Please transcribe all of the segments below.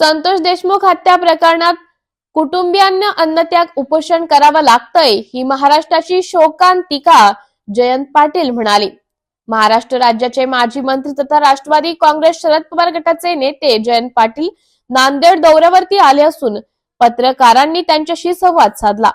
संतोष देशमुख हत्या प्रकरणात कुटुंबियांना अन्नत्याग उपोषण करावं लागतंय ही महाराष्ट्राची शोकांतिका जयंत पाटील म्हणाले. महाराष्ट्र राज्याचे माजी मंत्री तथा राष्ट्रवादी काँग्रेस शरद पवार गटाचे नेते जयंत पाटील नांदेड दौऱ्यावरती आले असून पत्रकारांनी त्यांच्याशी संवाद साधला.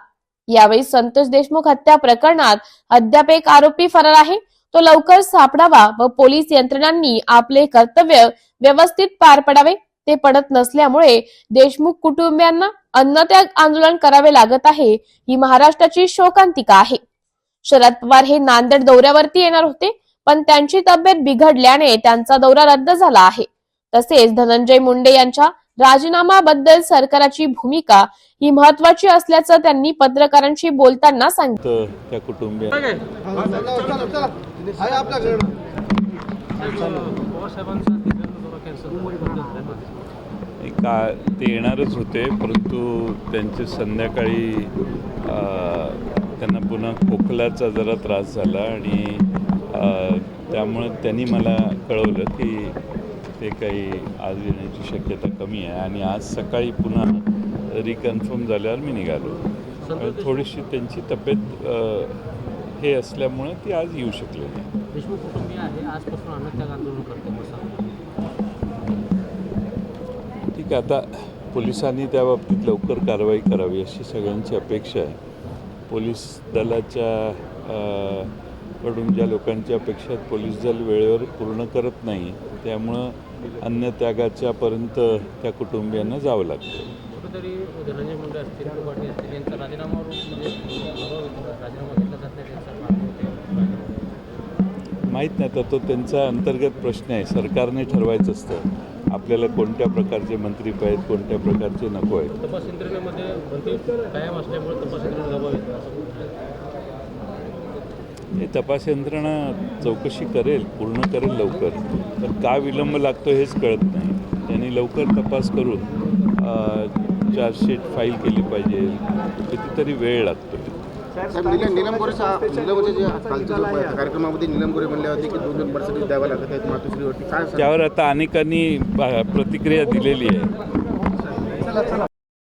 यावेळी संतोष देशमुख हत्या प्रकरणात अद्याप एक आरोपी फरार आहे. तो लवकर सापडावा व पोलीस यंत्रणांनी आपले कर्तव्य व्यवस्थित पार पडावे. ते पडत नसल्यामुळे देशमुख कुटुंबियांना अन्नत्याग आंदोलन करावे लागत आहे ही महाराष्ट्राची शोकांतिका आहे. शरद पवार हे नांदेड दौऱ्यावरती येणार होते पण त्यांची तब्येत बिघडल्याने त्यांचा दौरा रद्द झाला आहे. तसेच धनंजय मुंडे यांच्या राजीनामाबद्दल सरकारची भूमिका ही महत्वाची असल्याचं त्यांनी पत्रकारांशी बोलताना सांगितलं. तर त्या कुटुंबिया का ते येणारच होते परंतु त्यांचे संध्याकाळी त्यांना पुन्हा खोकल्याचा जरा त्रास झाला आणि त्यामुळे त्यांनी मला कळवलं की ते काही आज येण्याची शक्यता कमी आहे. आणि आज सकाळी पुन्हा रिकन्फर्म झाल्यावर मी निघालो. थोडीशी त्यांची तब्येत हे असल्यामुळे ती आज येऊ शकले नाही. ठीक आहे आता पोलिसांनी त्या बाबतीत लवकर कारवाई करावी अशी सगळ्यांची अपेक्षा आहे. पोलीस दलाच्या कडून ज्या लोकांची अपेक्षा आहेत पोलीस दल वेळेवर पूर्ण करत नाही त्यामुळं अन्नत्यागाच्यापर्यंत त्या कुटुंबियांना जावं लागतं. म्हणजे. माहीत नाही आता तो त्यांचा अंतर्गत प्रश्न आहे. सरकारने ठरवायचं असतं. आपल्याला कोणत्या प्रकारचे मंत्री पाहिजेत कोणत्या प्रकारचे नको आहेत? तपास यंत्रणेमध्ये कायम असल्यामुळे तपास यंत्रणा हे तपास यंत्रणा चौकशी करेल पूर्ण करेल लवकर. तर का विलंब लागतो हेच कळत नाही. त्यांनी लवकर तपास करून चार्जशीट फाईल केली पाहिजे. कितीतरी वेळ लागतो. साहेब निलम निलम गोरे निलम जे कालच्या कार्यक्रमामध्ये निलम गोरे म्हणले होते की दोन दोन पर्सेंटेज द्यावं लागत आहेत मातोश्रीवरती. काय? त्यावर आता अनेकांनी प्रतिक्रिया दिलेली आहे.